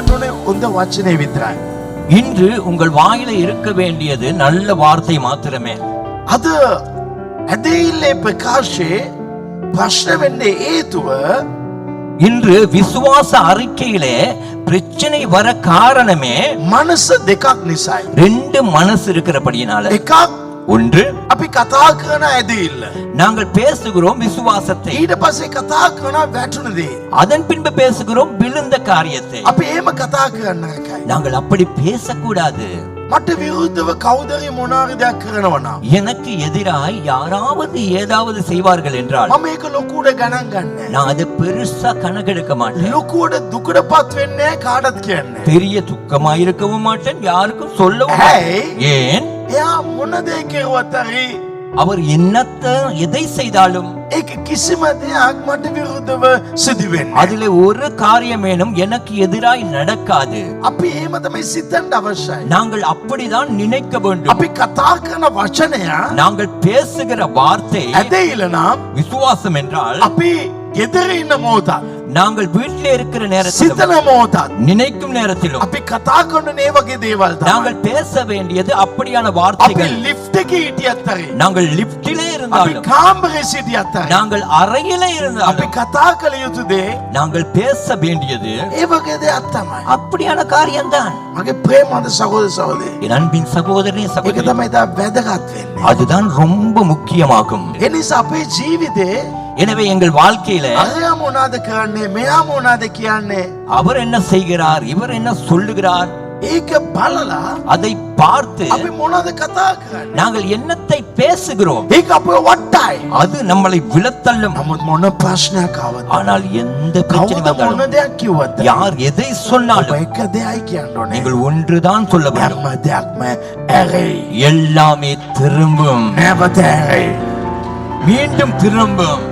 කියන්න ඕනේ හොඳ වචනේ විතරයි. இன்று உங்கள் வாயில இருக்க வேண்டியது நல்ல வார்த்தை மாத்திரமே අද ඇදහිල්ලේ ප්‍රකාශයේ ප්‍රශ්න වෙන්නේ හේතුව இன்று விசுவாச அறிக்கையிலே பிரச்சனை வர காரணமே මනස දෙකක් නිසයි. ரெண்டு மனசு இருக்கிறபடியினால එකක් ஒன்று අපි කතා කරන ඇදහිල්ල. நாங்கள் பேசுகிறோம் விசுவாசத்தை ඊට පස්සේ කතා කරන වැටුනදේ. அதன் பின்பு பேசுகிறோம் விழுந்த காரியத்தை අපි එහෙම කතා කරන්න එකයි. நாங்கள் அப்படி பேசக்கூடாது මට විරුද්ධව කවුදරි මොනාරි දෙයක් කරනවනම්. எனக்கு எதிராய் யாராவது ஏதாவது செய்வார்கள் என்றால் මම ඒක ලොකුට ගණන් ගන්න. நான் அதை பெருசா கணக்கெடுக்க மாட்டேன் ලොකුවට දුකට පත් වෙන්නේ කාටත් කියන්න. பெரிய துக்கமா இருக்கவும் மாட்டேன் யாருக்கும் சொல்லவும் மாட்டேன். Hey. ஏன் அவர் என்னத்தை எதை செய்தாலும் அதிலே ஒரு காரியமேனும் எனக்கு எதிராய் நடக்காது. அப்ப ஏமதமை சித்தண்ட அவசியம் நாங்கள் அப்படிதான் நினைக்க வேண்டும். அப்ப கதாக்கன வசனையா? நாங்கள் பேசுகிற வார்த்தை எதை இல்லனா விசுவாசம் என்றால் அப்ப ගෙදර ඉන්න මොහොතත් நாங்கள் வீட்டிலே இருக்கிற நேரத்திலும் සිතන මොහොතත් நினைக்கும் நேரத்திலும் අපි කතා කරන මේ වගේ දේවල් තමයි. நாங்கள் பேச வேண்டியது அப்படியான අපි வார்த்தைகள் ලිෆ්ට් එකේ හිටියත් හරි நாங்கள் லிப்டிலே අපි இருந்தாலும் කාමරේ සිටියත් හරි நாங்கள் அறையிலே අපි இருந்தாலும் කතා කළ යුතු දේ நாங்கள் பேச வேண்டியது ඒ වගේ දෙයක් තමයි. அப்படியான காரியம்தான் මගේ ප්‍රේමද සහෝදර සහෝදරේ. என் அன்பின் சகோதரனே ඒක சகோதரி තමයි තා වැදගත් වෙන්නේ. அதுதான் ரொம்ப முக்கியமாகும் ඒ නිසා අපේ ජීවිතේ எனவே எங்கள் வாழ்க்கையில அவர் என்ன செய்கிறார் இவர் என்ன சொல்லுகிறார்? அதை பார்த்து நாங்கள் என்னத்தை பேசுகிறோம்? அது நம்மளை விழத்தள்ளும். ஆனால் எந்த யார் எதை சொன்னாலும் நீங்கள் ஒன்றுதான் சொல்ல வேண்டும். எல்லாமே திரும்பும். மீண்டும் திரும்பும்.